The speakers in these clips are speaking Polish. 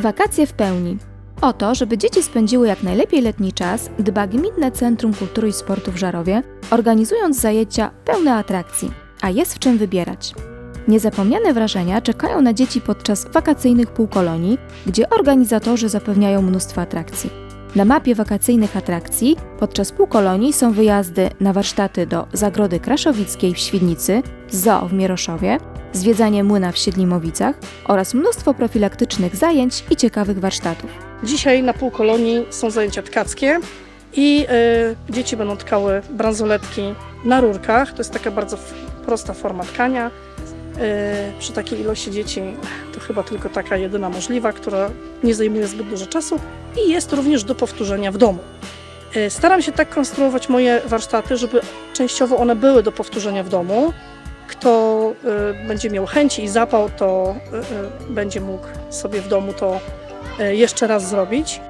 Wakacje w pełni. O to, żeby dzieci spędziły jak najlepiej letni czas, dba Gminne Centrum Kultury i Sportu w Żarowie, organizując zajęcia pełne atrakcji, a jest w czym wybierać. Niezapomniane wrażenia czekają na dzieci podczas wakacyjnych półkolonii, gdzie organizatorzy zapewniają mnóstwo atrakcji. Na mapie wakacyjnych atrakcji podczas półkolonii są wyjazdy na warsztaty do Zagrody Kraszowickiej w Świdnicy, zoo w Mieroszowie, zwiedzanie młyna w Siedlimowicach oraz mnóstwo profilaktycznych zajęć i ciekawych warsztatów. Dzisiaj na półkolonii są zajęcia tkackie i y, dzieci będą tkały bransoletki na rurkach. To jest taka bardzo prosta forma tkania. Y, przy takiej ilości dzieci to chyba tylko taka jedyna możliwa, która nie zajmuje zbyt dużo czasu i jest również do powtórzenia w domu. Y, Staram się tak konstruować moje warsztaty, żeby częściowo one były do powtórzenia w domu. Kto y, będzie miał chęci i zapał, to y, y, będzie mógł sobie w domu to jeszcze raz zrobić.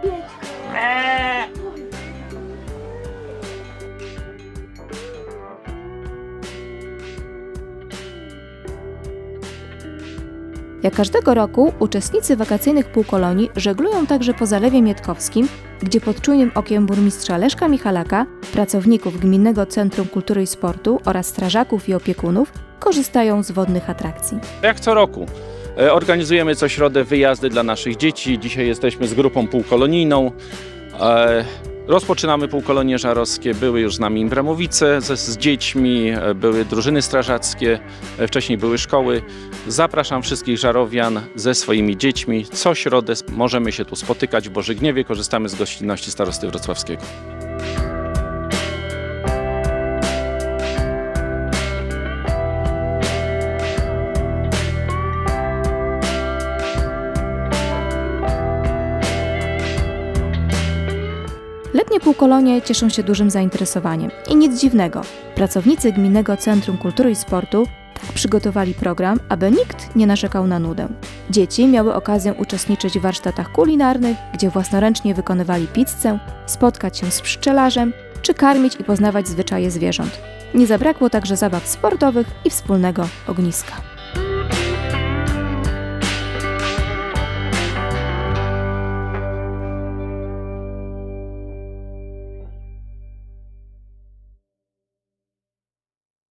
Jak każdego roku uczestnicy wakacyjnych półkolonii żeglują także po Zalewie Mietkowskim, gdzie pod czujnym okiem burmistrza Leszka Michalaka, pracowników Gminnego Centrum Kultury i Sportu oraz strażaków i opiekunów korzystają z wodnych atrakcji. Jak co roku e, organizujemy co środę wyjazdy dla naszych dzieci. Dzisiaj jesteśmy z grupą półkolonijną. E, Rozpoczynamy półkolonie żarowskie. Były już z nami Imbramowice z, z dziećmi, e, były drużyny strażackie, wcześniej były szkoły. Zapraszam wszystkich żarowian ze swoimi dziećmi. Co środę możemy się tu spotykać w Bożygniewie. Korzystamy z gościnności starosty wrocławskiego. Letnie półkolonie cieszą się dużym zainteresowaniem i nic dziwnego. Pracownicy Gminnego Centrum Kultury i Sportu tak przygotowali program, aby nikt nie narzekał na nudę. Dzieci miały okazję uczestniczyć w warsztatach kulinarnych, gdzie własnoręcznie wykonywali pizzę, spotkać się z pszczelarzem czy karmić i poznawać zwyczaje zwierząt. Nie zabrakło także zabaw sportowych i wspólnego ogniska.